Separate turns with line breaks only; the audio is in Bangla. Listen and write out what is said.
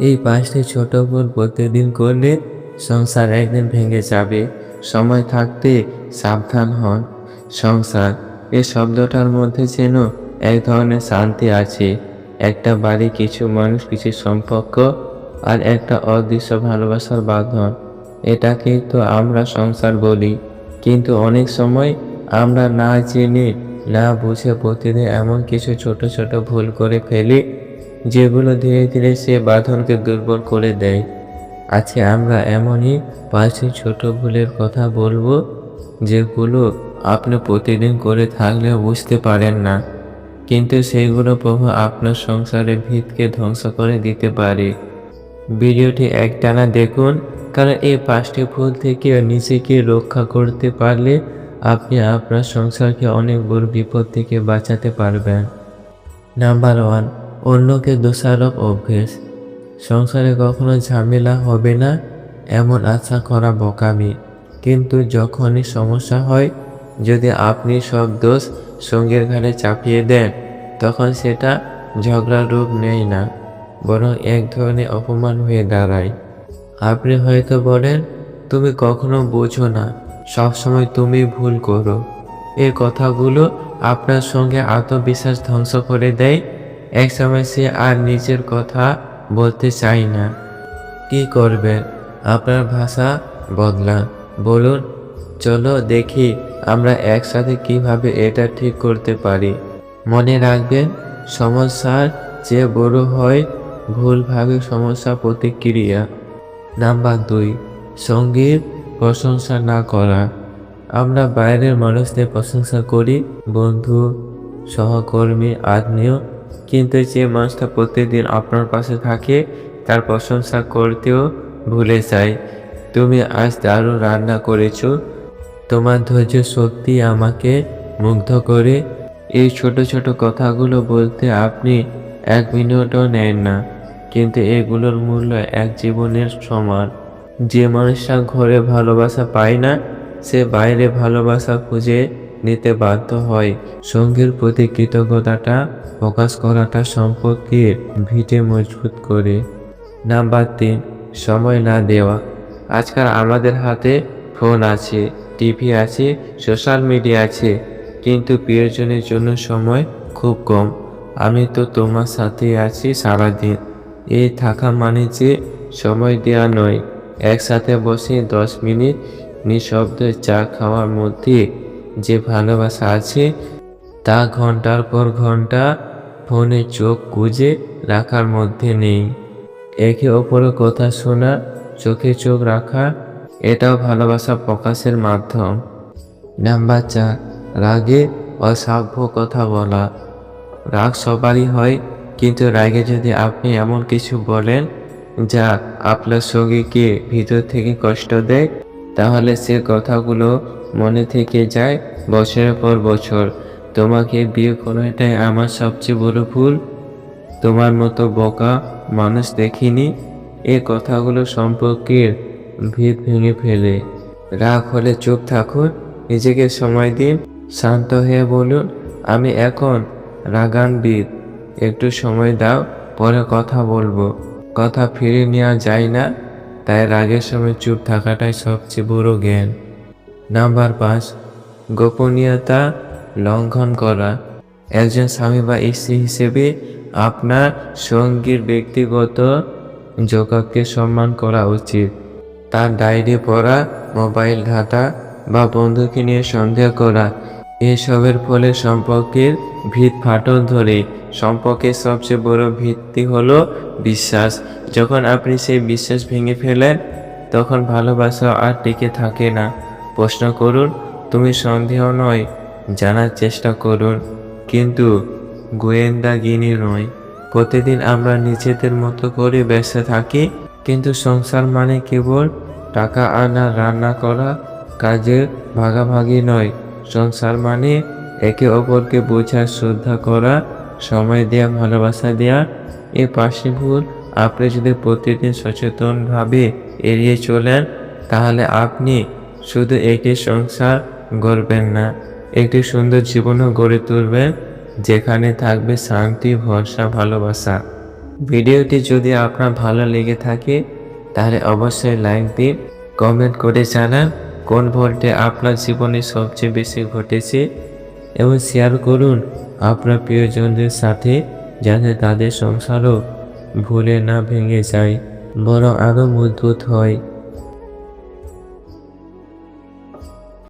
এই পাঁচটি ছোট ভুল প্রতিদিন করলে সংসার একদিন ভেঙে যাবে। সময় থাকতে সাবধান হন। সংসার এই শব্দটার মধ্যে যেন এক ধরনের শান্তি আছে। একটা বাড়ি, কিছু মানুষ, কিছু সম্পর্ক আর একটা অদৃশ্য ভালোবাসার বাঁধন। এটাকেই তো আমরা সংসার বলি। কিন্তু অনেক সময় আমরা না জেনে, না বুঝে প্রতিদিন এমন কিছু ছোট ছোট ভুল করে ফেলি যেগুলো ধীরে ধীরে সে বাঁধনকে দুর্বল করে দেয়। আজকে আমরা এমনই পাঁচটি ছোট ভুলের কথা বলব, যেগুলো আপনি প্রতিদিন করে থাকলেও বুঝতে পারেন না। কিন্তু সেইগুলো প্রভু আপনার সংসারের ভিতকে ধ্বংস করে দিতে পারে। ভিডিওটি একটানা দেখুন, কারণ এই পাঁচটি ভুল থেকে নিজেকে রক্ষা করতে পারলে আপনি আপনার সংসারকে অনেক বড় বিপদ থেকে বাঁচাতে পারবেন। নাম্বার ওয়ান অন্যকে দোষারোপ অভ্যেস। সংসারে কখনো ঝামেলা হবে না, এমন আশা করা বোকামি। কিন্তু যখনই সমস্যা হয়, যদি আপনি সব দোষ সঙ্গের ঘাড়ে চাপিয়ে দেন, তখন সেটা ঝগড়ার রূপ নেয় না, বরং এক ধরনের অপমান হয়ে দাঁড়ায়। আপনি হয়তো বলেন, তুমি কখনো বোঝো না, সবসময় তুমি ভুল করো। এ কথাগুলো আপনার সঙ্গে আত্মবিশ্বাস ধ্বংস করে দেয় এক সময় সে আর নিজের কথা বলতে চায় না। কি করবেন আপনার ভাষা বদলান বলুন, চলো দেখি আমরা একসাথে কীভাবে এটা ঠিক করতে পারি। মনে রাখবেন, সমস্যার যে বড় হয় ভুলভাবে সমস্যা প্রতিক্রিয়া। নাম্বার দুই সংগীত প্রশংসা না করা। আমরা বাইরের মানুষদের প্রশংসা করি, বন্ধু, সহকর্মী, আত্মীয় কিন্তু যে মানুষটা প্রতিদিন আপনার পাশে থাকে, তার প্রশংসা করতেও ভুলে যায়। তুমি আজ দারুণ রান্না করেছ। তোমার ধৈর্য সত্যি আমাকে মুগ্ধ করে। এই ছোট ছোট কথাগুলো বলতে আপনি এক মিনিটও নেন না, কিন্তু এগুলোর মূল্য এক জীবনের সমান। যে মানুষটা ঘরে ভালোবাসা পায় না, সে বাইরে ভালোবাসা খুঁজে নিতে বাধ্য হয়। সঙ্গীর প্রতি কৃতজ্ঞতাটা প্রকাশ করাটা সম্পর্কের ভিটে মজবুত করে। নাম্বার তিন, সময় না দেওয়া। আজকাল আমাদের হাতে ফোন আছে, টিভি আছে, সোশ্যাল মিডিয়া আছে, কিন্তু প্রিয়জনের জন্য সময় খুব কম। আমি তো তোমার সাথে আছি সারাদিন। এই থাকা মানে যে সময় দেওয়া নয়। একসাথে বসে দশ মিনিট নিঃশব্দে চা খাওয়ার মধ্যে যে ভালোবাসা আছে, তা ঘণ্টার পর ঘণ্টা ফোনে চোখ গুজে রাখার মধ্যে নেই। একে অপরের কথা শোনা, চোখে চোখ রাখা, এটাও ভালোবাসা প্রকাশের মাধ্যম। নাম্বার চার, রাগে অসাভ্য কথা বলা। রাগ সবারই হয়, কিন্তু রাগে যদি আপনি এমন কিছু বলেন, যা আপনার সঙ্গীকে ভিতর থেকে কষ্ট দেয় তাহলে সে কথাগুলো মনে থেকে যায় বছরের পর বছর। তোমাকে বিয়ে করাটাই আমার সবচেয়ে বড় ভুল। তোমার মতো বোকা মানুষ দেখিনি। এ কথাগুলো সম্পর্কের ভিত ভেঙে ফেলে। রাগ হলে চুপ থাকুন, নিজেকে সময় দিন, শান্ত হয়ে বলুন, আমি এখন রাগান্বিত। একটু সময় দাও, পরে কথা বলব। কথা ফিরে নেওয়া যায় না। তাই রাগের সময় চুপ থাকাটাই সবচেয়ে বড় জ্ঞান। নাম্বার পাঁচ, গোপনীয়তা লঙ্ঘন করা। একজন স্বামী বা স্ত্রী হিসেবে আপনার সঙ্গীর ব্যক্তিগত যোগাকে সম্মান করা উচিত। তার ডায়েরি পড়া মোবাইল ঘাটা বা বন্ধুকে নিয়ে সন্দেহ করা। এসবের ফলে সম্পর্কের ভিত ফাটল ধরে। সম্পর্কের সবচেয়ে বড় ভিত্তি হলো বিশ্বাস। যখন আপনি সেই বিশ্বাস ভেঙে ফেলেন, তখন ভালোবাসা আর টিকে থাকে না। প্রশ্ন করুন, তুমি সন্দেহ নয়, জানার চেষ্টা করুন। কিন্তু গোয়েন্দা গোয়েন্দাগিনি নয়। প্রতিদিন আমরা নিজেদের মতো করে ব্যস্ত থাকি, কিন্তু সংসার মানে কেবল টাকা আনা, রান্না করা, কাজের ভাগাভাগি নয়। সংসার মানে একে অপরকে বোঝা শ্রদ্ধা করা, সময় দেওয়া ভালোবাসা দেওয়া এই পাশে ভুল আপনি যদি প্রতিদিন সচেতনভাবে এড়িয়ে চলেন, তাহলে আপনি শুধু একটি সংসার গড়বেন না, একটি সুন্দর জীবনও গড়ে তুলবেন, যেখানে থাকবে শান্তি, ভরসা, ভালোবাসা। ভিডিওটি যদি আপনার ভালো লেগে থাকে, তাহলে অবশ্যই লাইক দিন, কমেন্ট করে জানান। কোন ভোল্টে আপনার জীবনে সবচেয়ে বেশি ঘটেছে? এবং শেয়ার করুন আপনার প্রিয়জনদের সাথে যাতে তাদের সংসারও ভুলে না ভেঙে যায়, বরং আরও মজবুত হয়।